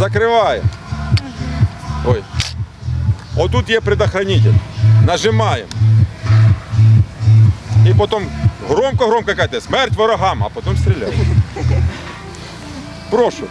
Закриваємо. Ой. Отут є предохранитель. Нажимаємо. І потім громко-громко кажете, смерть ворогам, а потім стріляємо. Прошу.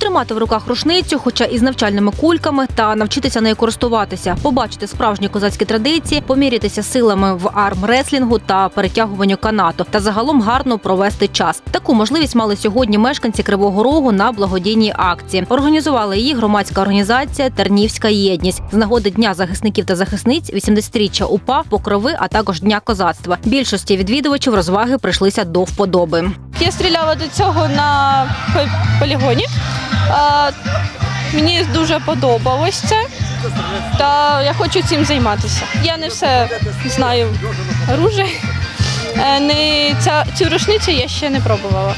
Потримати в руках рушницю, хоча і з навчальними кульками, та навчитися нею користуватися, побачити справжні козацькі традиції, помірятися силами в армреслінгу та перетягуванню канату, та загалом гарно провести час. Таку можливість мали сьогодні мешканці Кривого Рогу на благодійній акції. Організувала її громадська організація Тернівська єдність з нагоди Дня захисників та захисниць, 80-річчя УПА, покрови, а також Дня козацтва. Більшості відвідувачів розваги прийшлися до вподоби. Я стріляла до цього на полігоні. Мені дуже подобалось це. Та я хочу цим займатися. Я не все знаю оружие. Е, Не ця, цю рушницю я ще не пробувала.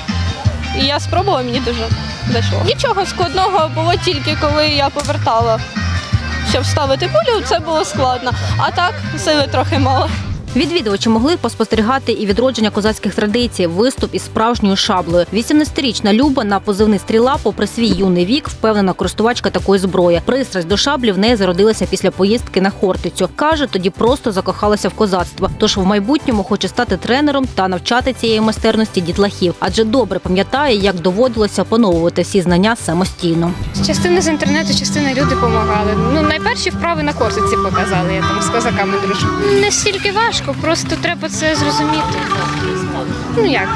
І я спробувала, мені дуже зайшло. Нічого складного було тільки коли я повертала. Щоб вставити кулю, це було складно. А так сили трохи мало. Відвідувачі могли поспостерігати і відродження козацьких традицій, виступ із справжньою шаблею. 18-річна Люба на позивний стріла, попри свій юний вік, впевнена користувачка такої зброї. Пристрасть до шаблі в неї зародилася після поїздки на Хортицю. каже, тоді просто закохалася в козацтво. Тож в майбутньому хоче стати тренером та навчати цієї майстерності дітлахів, адже добре пам'ятає, як доводилося опановувати всі знання самостійно. Частина з інтернету, частина люди допомагали. Ну, найперші вправи на кортиці показали, я там з козаками дружу. Не стільки важко, просто треба це зрозуміти. Ну як,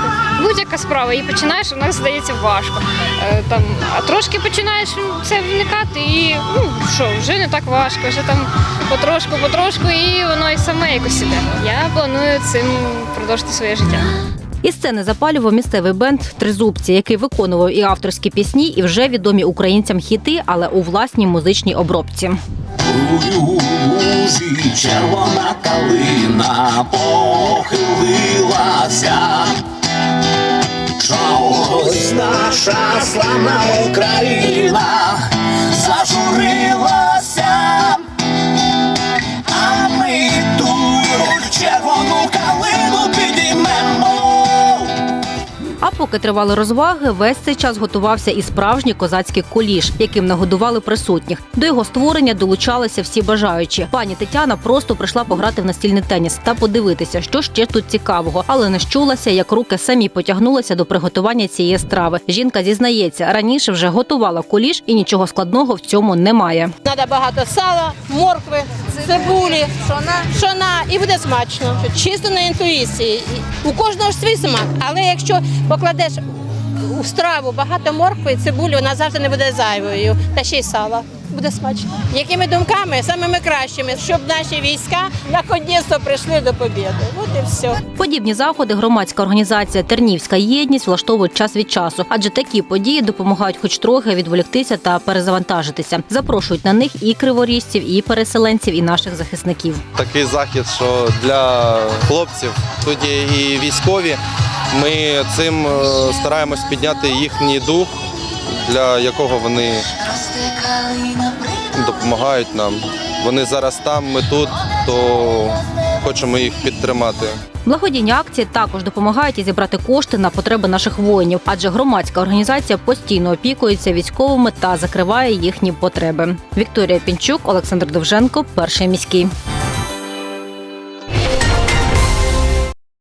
будь-яка справа, і починаєш, вона здається важко. Е, там, а трошки починаєш це вникати і ну що, вже не так важко, вже там потрошку, потрошку, і воно і саме якось іде. Я планую цим продовжити своє життя. Із сцени запалював місцевий бенд Тризубці, який виконував і авторські пісні, і вже відомі українцям хіти, але у власній музичній обробці. У лузі червона калина похилилася. Чогось наша славна Україна поки тривали розваги, весь цей час готувався і справжній козацький куліш, яким нагодували присутніх. До його створення долучалися всі бажаючі. Пані Тетяна просто прийшла пограти в настільний теніс та подивитися, що ще тут цікавого, але не щулася, як руки самі потягнулися до приготування цієї страви. Жінка зізнається, раніше вже готувала куліш і нічого складного в цьому немає. Треба багато сала, моркви, цибулі, шона і буде смачно. Чисто на інтуїції. У кожного ж свій смак, але якщо покладеш у страву багато моркви цибулі, вона завжди не буде зайвою. Та ще й сала. Буде смачно. Якими думками? Самими кращими, щоб наші війська наконець прийшли до побєди. От і все. Подібні заходи громадська організація Тернівська єдність влаштовують час від часу, адже такі події допомагають хоч трохи відволіктися та перезавантажитися. Запрошують на них і криворіжців, і переселенців, і наших захисників. такий захід, що для хлопців тут є і військові. Ми цим е, стараємось підняти їхній дух, для якого вони допомагають нам. Вони зараз там, ми тут, то хочемо їх підтримати. Благодійні акції також допомагають і зібрати кошти на потреби наших воїнів, адже громадська організація постійно опікується військовими та закриває їхні потреби. Вікторія Пінчук, Олександр Довженко, перший міський.